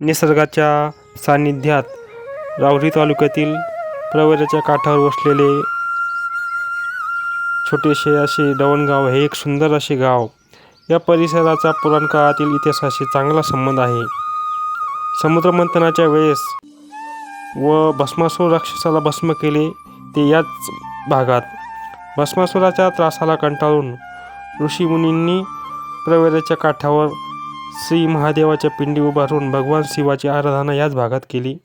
निसर्गाच्या सान्निध्यात राहुरी तालुक्यातील प्रवराच्या काठावर वसलेले छोटेसे असे डवणगाव हे एक सुंदर असे गाव. या परिसराचा पुराणकाळातील इतिहासाशी चांगला संबंध आहे. समुद्रमंथनाच्या वेळेस व भस्मासूर राक्षसाला भस्म केले ते याच भागात. भस्मासुराच्या त्रासाला कंटाळून ऋषीमुनींनी प्रवेराच्या काठावर श्री महादेवाच्या पिंडी उभारून भगवान शिवाची आराधना याच भागात केली.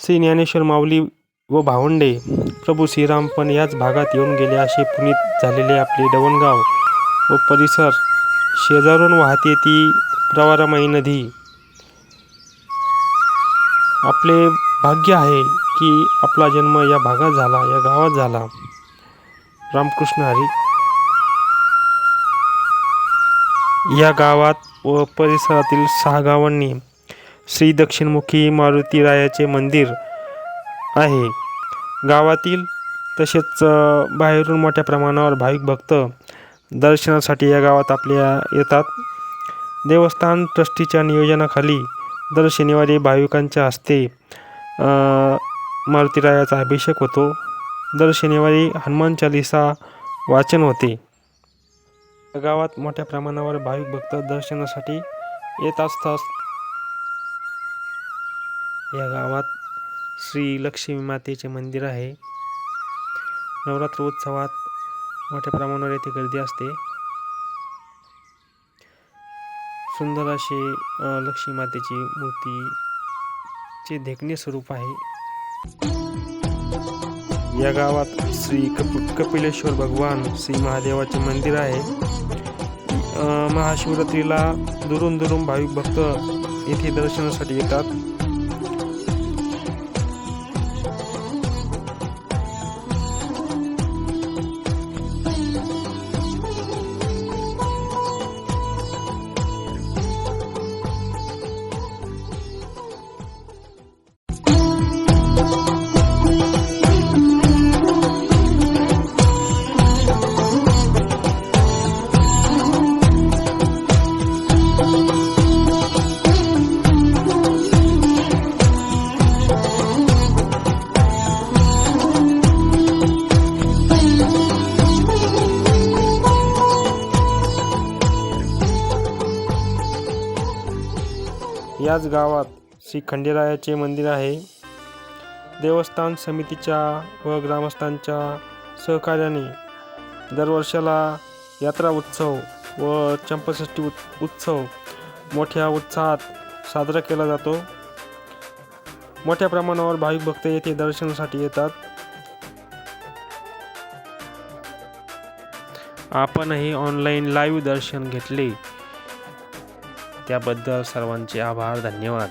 श्री ज्ञानेश्वर माऊली व भावंडे प्रभू श्रीराम पण याच भागात येऊन गेले असे पुनीत झालेले आपले डवणगाव व परिसर शेजारून वाहते ती प्रवारामाई नदी. आपले भाग्य आहे की आपला जन्म या भागात झाला या गावात झाला. रामकृष्ण हरी. या गावात व परिसरातील सहा गावांनी श्री दक्षिणमुखी मारुती रायाचे मंदिर आहे. गावातील तसेच बाहेरून मोठ्या प्रमाणावर भाविक भक्त दर्शनासाठी या गावात आपल्या येतात. देवस्थान ट्रस्टीच्या नियोजनाखाली दर शनिवारी भाविकांच्या हस्ते मारुतीरायाचा अभिषेक होतो. दर शनिवारी हनुमान चालिसा वाचन होते. गावात मोठ्या प्रमाणावर भाविक भक्त दर्शनासाठी येत असतात. या गावात श्री लक्ष्मी मातेचे मंदिर आहे. नवरात्र उत्सवात मोठ्या प्रमाणावर येथे गर्दी असते. सुंदर असे लक्ष्मी मातेची मूर्तीचे देखणे स्वरूप आहे. या गावात श्री कप कपिलेश्वर भगवान श्री महादेवाचे मंदिर आहे. अ, महाशिवरात्रीला दुरून दुरून भाविक भक्त येथे दर्शनासाठी येतात. याच गावात श्री खंडेरायाचे मंदिर आहे. देवस्थान समितीच्या व ग्रामस्थांच्या सहकार्याने दरवर्षाला यात्रा उत्सव व चंपषष्ठी उत् उत्सव मोठ्या उत्साहात साजरा केला जातो. मोठ्या प्रमाणावर भाविक भक्त येथे दर्शनासाठी येतात. आपणही ऑनलाईन लाईव्ह दर्शन घेतले. त्याबद्दल सर्वांचे आभार धन्यवाद.